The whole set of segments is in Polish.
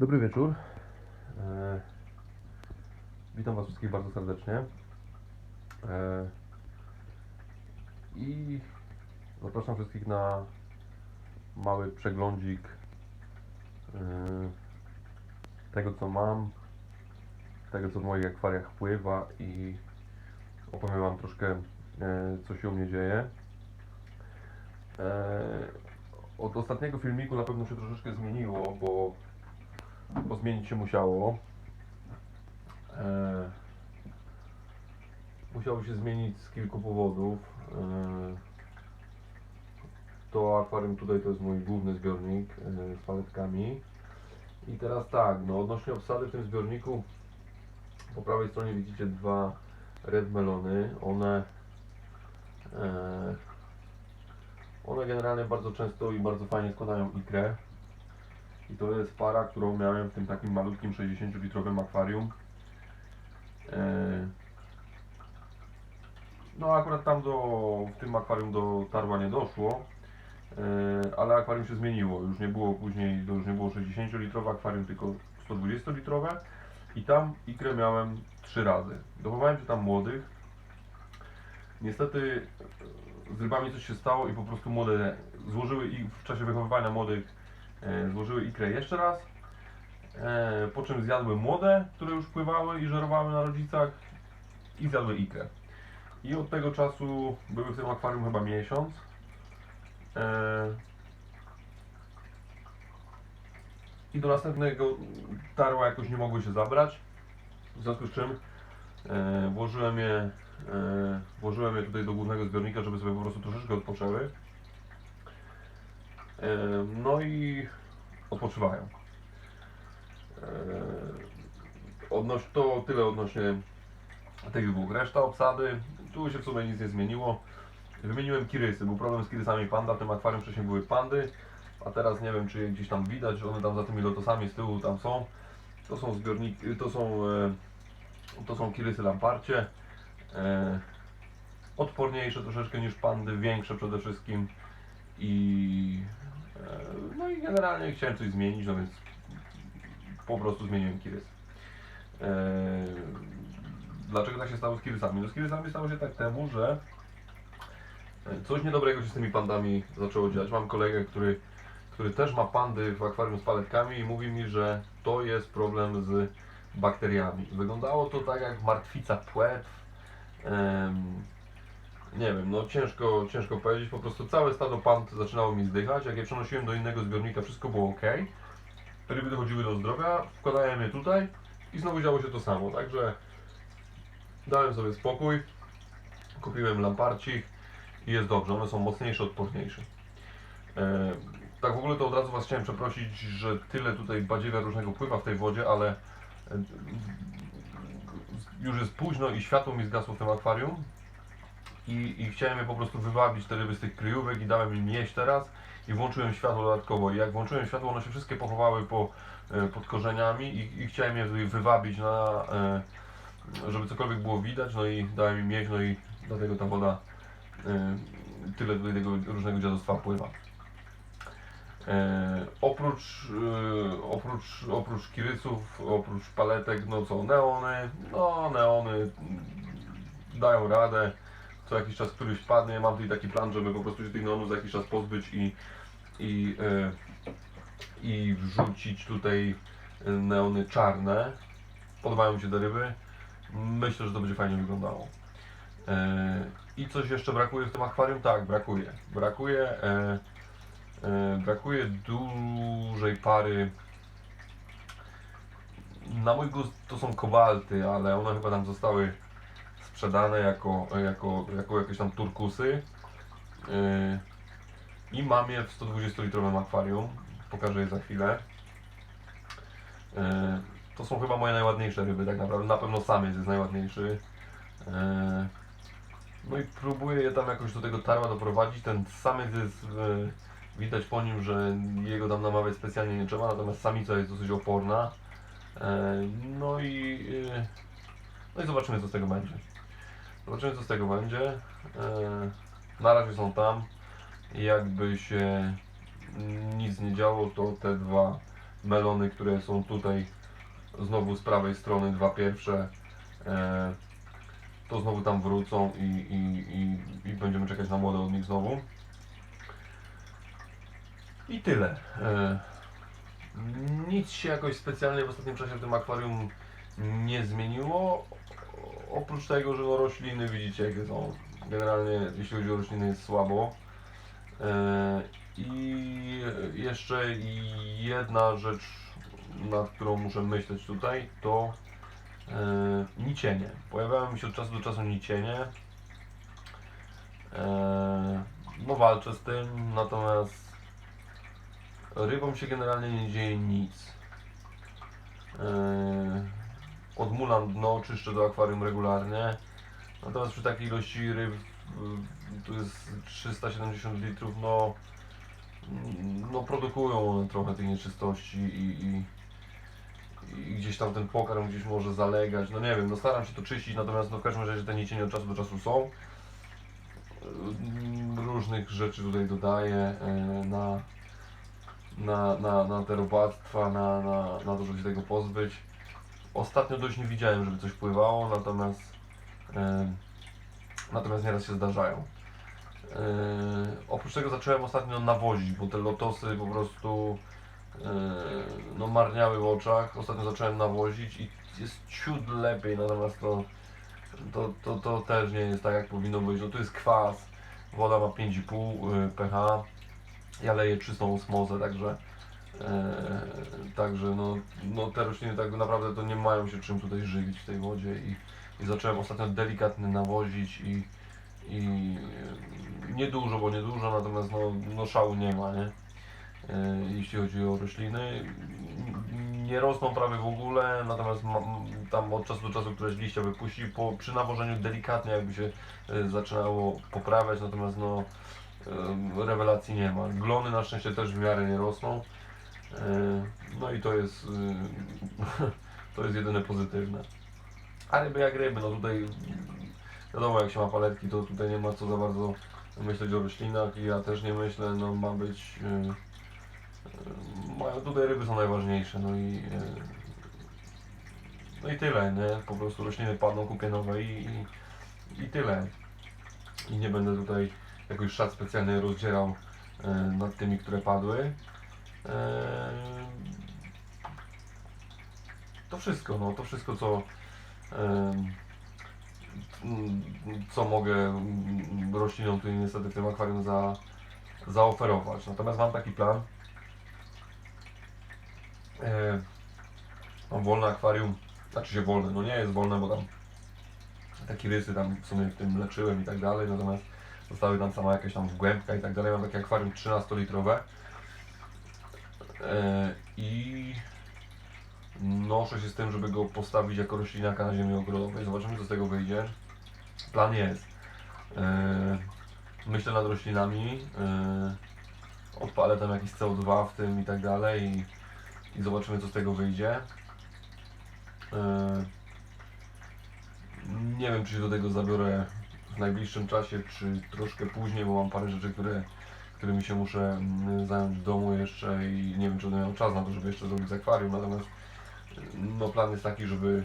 Dobry wieczór. E, witam Was wszystkich bardzo serdecznie. E, I zapraszam wszystkich na mały przeglądzik e, tego, co mam, tego, co w moich akwariach pływa i opowiem Wam troszkę, co się u mnie dzieje. Od ostatniego filmiku na pewno się troszeczkę zmieniło, bo bo zmienić się musiało. E, musiało się zmienić z kilku powodów. E, to akwarium tutaj to jest mój główny zbiornik e, z paletkami. I teraz tak, no odnośnie obsady w tym zbiorniku po prawej stronie widzicie dwa red melony. One e, one generalnie bardzo często i bardzo fajnie składają ikrę. I to jest para, którą miałem w tym takim malutkim 60-litrowym akwarium. E, No akurat tam do, w tym akwarium do tarła nie doszło, e, ale akwarium się zmieniło. Już nie było później, już nie było 60-litrowe akwarium, tylko 120-litrowe. I tam ikrę miałem trzy razy. Dochowałem się tam młodych. Niestety e, z rybami coś się stało i po prostu młode złożyły i w czasie wychowywania młodych złożyły ikrę jeszcze raz. E, po czym zjadły młode, które już pływały i żerowały na rodzicach i zjadły ikrę. I od tego czasu były w tym akwarium chyba miesiąc. E, I do następnego tarła jakoś nie mogły się zabrać. W związku z czym e, włożyłem je, e, włożyłem je tutaj do głównego zbiornika, żeby sobie po prostu troszeczkę odpoczęły. No i odpoczywają. Odnoś, to tyle odnośnie tych dwóch. Reszta obsady, tu się w sumie nic nie zmieniło. Wymieniłem kirysy, był problem z kirysami panda, w tym akwarium wcześniej były pandy, a teraz nie wiem czy je gdzieś tam widać, one tam za tymi lotosami z tyłu tam są. To są zbiorniki, to są, e, to są kirysy lamparcie. E, Odporniejsze troszeczkę niż pandy, większe przede wszystkim i no i generalnie chciałem coś zmienić, no więc po prostu zmieniłem kirys. E, Dlaczego tak się stało z kirysami? No z kirysami stało się tak temu, że e, coś niedobrego się z tymi pandami zaczęło dziać. Mam kolegę, który, który też ma pandy w akwarium z paletkami i mówi mi, że to jest problem z bakteriami. Wyglądało to tak jak martwica płetw. Nie wiem, no ciężko, ciężko powiedzieć, po prostu całe stado pand zaczynało mi zdychać, jak je przenosiłem do innego zbiornika, wszystko było ok. Ryby dochodziły do zdrowia, wkładałem je tutaj i znowu działo się to samo, także dałem sobie spokój, kupiłem lamparcich i jest dobrze, one są mocniejsze, odporniejsze. E, tak w ogóle to od razu Was chciałem przeprosić, że tyle tutaj badziewia różnego pływa w tej wodzie, ale e, już jest późno i światło mi zgasło w tym akwarium i, i chciałem je po prostu wywabić te ryby z tych kryjówek i dałem im jeść teraz. I włączyłem światło dodatkowo. I jak włączyłem światło one się wszystkie pochowały po, e, pod korzeniami i, i chciałem je wy- wywabić na, e, żeby cokolwiek było widać, no i dałem im jeść, no i dlatego ta woda e, tyle tutaj tego różnego dziadostwa pływa. E, oprócz, e, oprócz, oprócz kirysów, oprócz paletek, no co, neony, no neony dają radę, co jakiś czas któryś padnie, mam tutaj taki plan, żeby po prostu się tych neonów za jakiś czas pozbyć i, i, e, i wrzucić tutaj e, neony czarne, podobają mi się te ryby, myślę, że to będzie fajnie wyglądało. E, I coś jeszcze brakuje w tym akwarium? Tak, brakuje. Brakuje, brakuje dużej pary. Na mój gust to są kobalty, ale one chyba tam zostały sprzedane jako, jako, jako jakieś tam turkusy. E, I mam je w 120 litrowym akwarium. Pokażę je za chwilę. E, to są chyba moje najładniejsze ryby, tak naprawdę. Na pewno samiec jest najładniejszy. E, no i próbuję je tam jakoś do tego tarła doprowadzić. Ten samiec jest, widać po nim, że jego tam namawiać specjalnie nie trzeba, natomiast samica jest dosyć oporna. No i, no i zobaczymy co z tego będzie. Zobaczymy co z tego będzie. E, na razie są tam. Jakby się nic nie działo, to te dwa melony, które są tutaj znowu z prawej strony, dwa pierwsze, e, to znowu tam wrócą i, i, i, i będziemy czekać na młode od nich znowu. I tyle. E, nic się jakoś specjalnie w ostatnim czasie w tym akwarium nie zmieniło. Oprócz tego, że no rośliny widzicie jakie są. Generalnie jeśli chodzi o rośliny jest słabo. E, I jeszcze jedna rzecz, nad którą muszę myśleć tutaj, to e, nicienie. Pojawiają mi się od czasu do czasu nicienie. E, no walczę z tym, natomiast rybom się generalnie nie dzieje nic. E, odmulam dno, czyszczę do akwarium regularnie. Natomiast przy takiej ilości ryb, y, tu jest 370 litrów, no, no produkują one trochę tej nieczystości i, i, i gdzieś tam ten pokarm gdzieś może zalegać, no nie wiem, no staram się to czyścić, natomiast no w każdym razie te nicienie od czasu do czasu są. Y, Różnych rzeczy tutaj dodaję y, na, na, na, na te robactwa, na, na, na to, żeby się tego pozbyć. Ostatnio dość nie widziałem, żeby coś pływało, natomiast e, natomiast nieraz się zdarzają. E, oprócz tego zacząłem ostatnio nawozić, bo te lotosy po prostu e, no, marniały w oczach. Ostatnio zacząłem nawozić i jest ciut lepiej, natomiast to, to, to, to też nie jest tak jak powinno być. No tu jest kwas, woda ma 5,5 pH, ja leję czystą osmozę, także e, także no, no te rośliny tak naprawdę to nie mają się czym tutaj żywić w tej wodzie i, i zacząłem ostatnio delikatnie nawozić i, i nie dużo, bo nie dużo, natomiast no, no szału nie ma, nie? E, jeśli chodzi o rośliny. Nie rosną prawie w ogóle, natomiast tam od czasu do czasu któreś liścia wypuści. Po, przy nawożeniu delikatnie jakby się e, zaczynało poprawiać, natomiast no e, rewelacji nie ma. Glony na szczęście też w miarę nie rosną. E, No i to jest e, to jest jedyne pozytywne. A ryby jak ryby, no tutaj wiadomo jak się ma paletki, to tutaj nie ma co za bardzo myśleć o roślinach i ja też nie myślę, no ma być e, mają tutaj ryby są najważniejsze, no i no i tyle, nie? Po prostu rośliny padną, kupię nowe i, i, i tyle. I nie będę tutaj jakoś szat specjalnie rozdzierał nad tymi, które padły. To wszystko, no to wszystko co co mogę roślinom tutaj niestety w tym akwarium za, zaoferować. Natomiast mam taki plan. Mam wolne akwarium, znaczy się wolne, no nie jest wolne, bo tam takie rysy tam w sumie w tym leczyłem i tak dalej, natomiast zostały tam sama jakaś tam wgłębka i tak dalej. Mam takie akwarium 13-litrowe e, i noszę się z tym, żeby go postawić jako roślinaka na ziemi ogrodowej. Zobaczymy co z tego wyjdzie. Plan jest. E, myślę nad roślinami. E, odpalę tam jakiś CO2 w tym i tak dalej i, zobaczymy co z tego wyjdzie. E, nie wiem czy się do tego zabiorę w najbliższym czasie, czy troszkę później, bo mam parę rzeczy, które, którymi się muszę mm, zająć w domu jeszcze i nie wiem czy będę miał czas na to, żeby jeszcze zrobić z akwarium, natomiast no plan jest taki, żeby,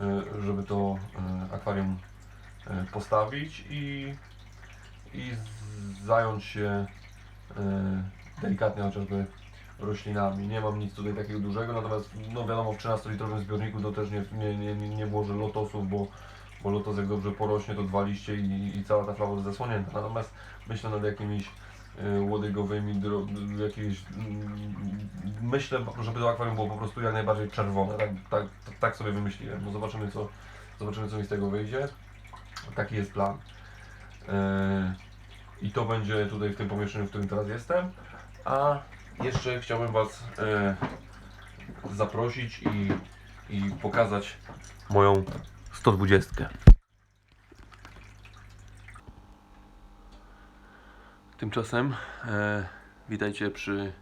e, żeby to e, akwarium postawić i, i zająć się delikatnie chociażby roślinami. Nie mam nic tutaj takiego dużego, natomiast no wiadomo w 13-litrowym zbiorniku to też nie, nie, nie, nie włożę lotosów, bo, bo lotos jak dobrze porośnie to dwa liście i, i cała ta flawa jest zasłonięta. Natomiast myślę nad jakimiś łodygowymi, dro, jakieś, myślę, żeby to akwarium było po prostu jak najbardziej czerwone, tak, tak, tak sobie wymyśliłem, no zobaczymy co, zobaczymy co mi z tego wyjdzie. Taki jest plan. E, I to będzie tutaj w tym pomieszczeniu, w którym teraz jestem. A jeszcze chciałbym Was e, zaprosić i, i pokazać moją 120. Tymczasem e, witajcie przy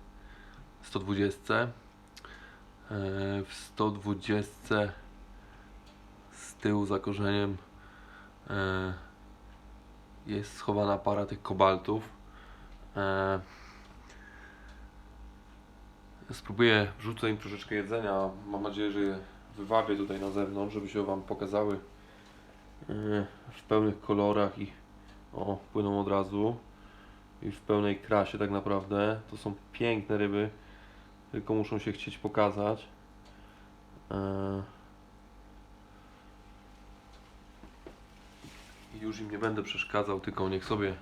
120. E, w 120 z tyłu za korzeniem e, jest schowana para tych kobaltów. E, Spróbuję, wrzucę im troszeczkę jedzenia. Mam nadzieję, że je wywabię tutaj na zewnątrz, żeby się Wam pokazały yy, w pełnych kolorach i o, płyną od razu i w pełnej krasie tak naprawdę. To są piękne ryby, tylko muszą się chcieć pokazać. I Już im nie będę przeszkadzał, tylko niech sobie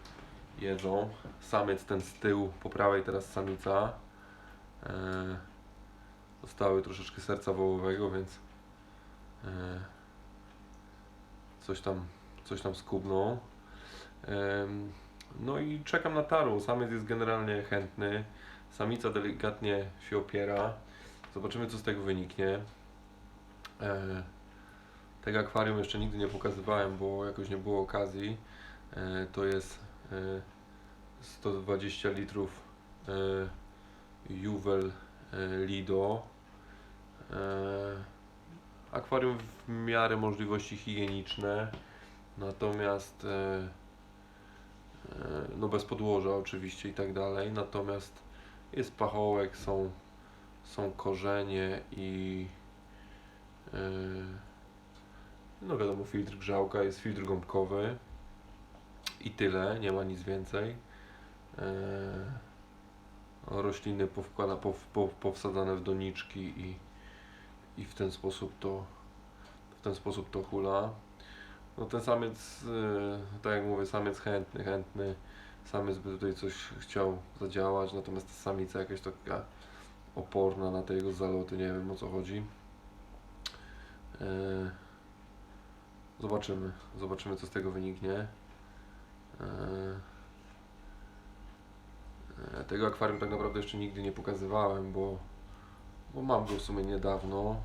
jedzą. Samiec ten z tyłu, po prawej teraz samica. E, Dostały troszeczkę serca wołowego, więc e, coś tam, coś tam skubną. No i czekam na taru. Samiec jest generalnie chętny. Samica delikatnie się opiera. Zobaczymy, co z tego wyniknie. E, Tego akwarium jeszcze nigdy nie pokazywałem, bo jakoś nie było okazji. E, To jest e, 120 litrów e, Juwel e, Lido. E, Akwarium w miarę możliwości higieniczne, natomiast e, no bez podłoża oczywiście i tak dalej. Natomiast jest pachołek, są, są korzenie i e, no wiadomo filtr grzałka, jest filtr gąbkowy i tyle, nie ma nic więcej. E, rośliny powkłada, pow, pow, powsadzane w doniczki i, i w ten sposób to w ten sposób to hula. No ten samiec, e, tak jak mówię, samiec chętny, chętny. Samiec by tutaj coś chciał zadziałać, natomiast ta samica jakaś taka oporna na te jego zaloty, nie wiem o co chodzi. E, Zobaczymy, zobaczymy co z tego wyniknie. E, Tego akwarium tak naprawdę jeszcze nigdy nie pokazywałem, bo, bo mam go w sumie niedawno.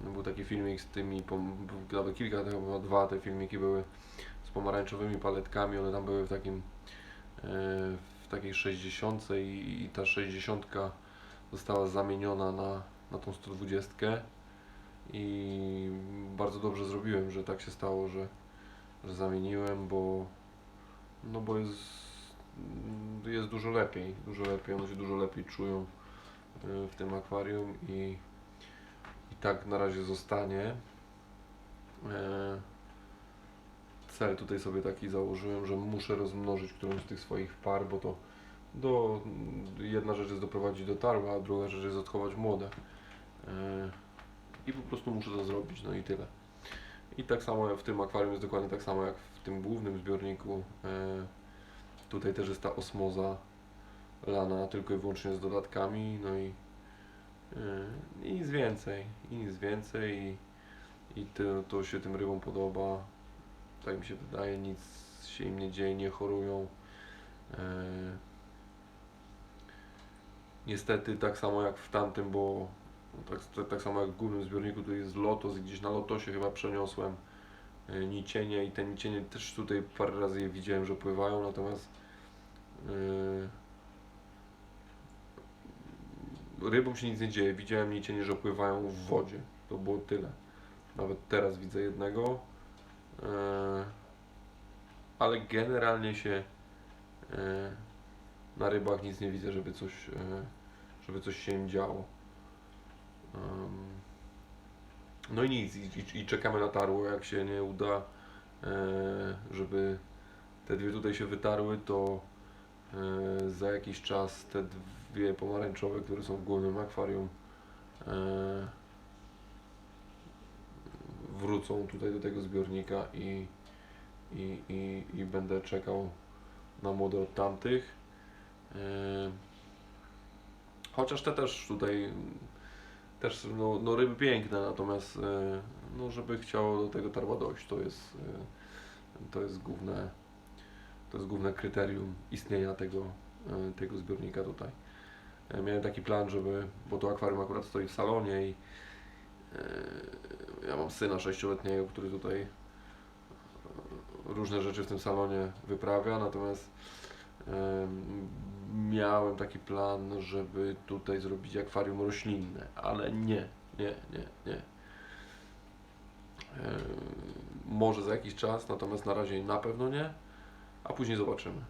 E, Był taki filmik z tymi, nawet kilka, chyba dwa te filmiki były z pomarańczowymi paletkami, one tam były w takim e, w takiej 60 i, i ta 60 została zamieniona na, na tą 120 i bardzo dobrze zrobiłem, że tak się stało, że, że zamieniłem, bo no bo jest jest dużo lepiej, dużo lepiej, one się dużo lepiej czują y, w tym akwarium i tak na razie zostanie. E, Cel tutaj sobie taki założyłem, że muszę rozmnożyć którąś z tych swoich par, bo to do, jedna rzecz jest doprowadzić do tarła, a druga rzecz jest odchować młode. E, I po prostu muszę to zrobić, no i tyle. I tak samo w tym akwarium jest dokładnie tak samo jak w tym głównym zbiorniku. E, Tutaj też jest ta osmoza lana tylko i wyłącznie z dodatkami, no i, i nic więcej, i nic więcej i, i to, to się tym rybom podoba, tak mi się wydaje, nic się im nie dzieje, nie chorują. Yy, niestety tak samo jak w tamtym, bo tak, tak, tak samo jak w głównym zbiorniku, tu jest lotos, gdzieś na lotosie chyba przeniosłem yy, nicienie i te nicienie też tutaj parę razy je widziałem, że pływają, natomiast rybom się nic nie dzieje. Widziałem nicienie, że pływają w wodzie. To było tyle. Nawet teraz widzę jednego. Yy, ale generalnie się yy, na rybach nic nie widzę, żeby coś, yy, żeby coś się im działo. No i nic, i, i, czekamy na tarło, jak się nie uda, żeby te dwie tutaj się wytarły, to E, za jakiś czas te dwie pomarańczowe, które są w głównym akwarium e, wrócą tutaj do tego zbiornika i, i, i, i będę czekał na młode od tamtych. E, Chociaż te też tutaj też no, no ryby piękne, natomiast no, żeby chciało do tego tarła dojść, to jest, to jest główne to jest główne kryterium istnienia tego, e, tego zbiornika tutaj. E, Miałem taki plan, żeby, bo to akwarium akurat stoi w salonie i e, ja mam syna sześcioletniego, który tutaj różne rzeczy w tym salonie wyprawia, natomiast miałem taki plan, żeby tutaj zrobić akwarium roślinne, ale nie, nie, nie, nie. Może za jakiś czas, natomiast na razie na pewno nie a później zobaczymy.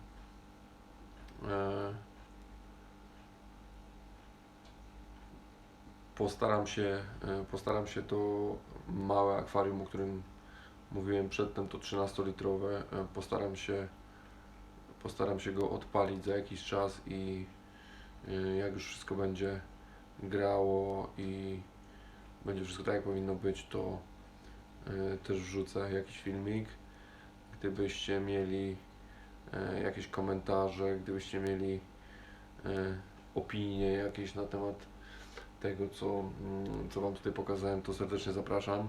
Postaram się, e, postaram się to małe akwarium, o którym mówiłem przedtem, to 13-litrowe, e, postaram się, postaram się go odpalić za jakiś czas i e, jak już wszystko będzie grało i będzie wszystko tak jak powinno być, to też wrzucę jakiś filmik. Gdybyście mieli jakieś komentarze, gdybyście mieli opinie jakieś na temat tego, co, mm, co Wam tutaj pokazałem, to serdecznie zapraszam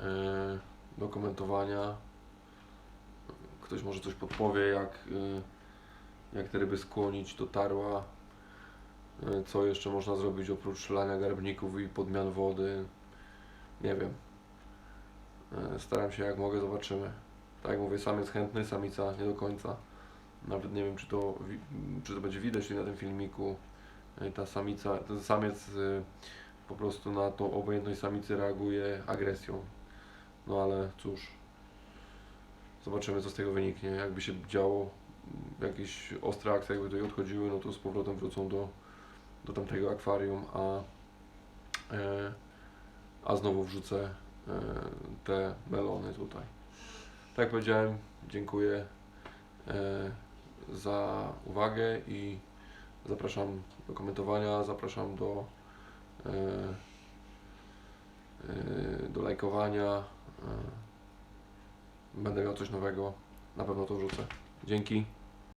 e, do komentowania. Ktoś może coś podpowie, jak, e, jak te ryby skłonić do tarła. E, Co jeszcze można zrobić oprócz lania garbników i podmian wody? Nie wiem. Staram się jak mogę, zobaczymy. Tak jak mówię, sam jest chętny, samica nie do końca. Nawet nie wiem, czy to, czy to będzie widać na tym filmiku. E, Ta samica, ten samiec e, po prostu na tą obojętność samicy reaguje agresją. No ale cóż, zobaczymy co z tego wyniknie. Jakby się działo, m, jakieś ostre akcje jakby tutaj odchodziły, no to z powrotem wrócą do, do tamtego akwarium, a, e, a znowu wrzucę e, te melony tutaj. Tak jak powiedziałem, dziękuję e, za uwagę i zapraszam do komentowania, zapraszam do, e, e, do lajkowania. E, będę miał coś nowego, na pewno to wrzucę. Dzięki.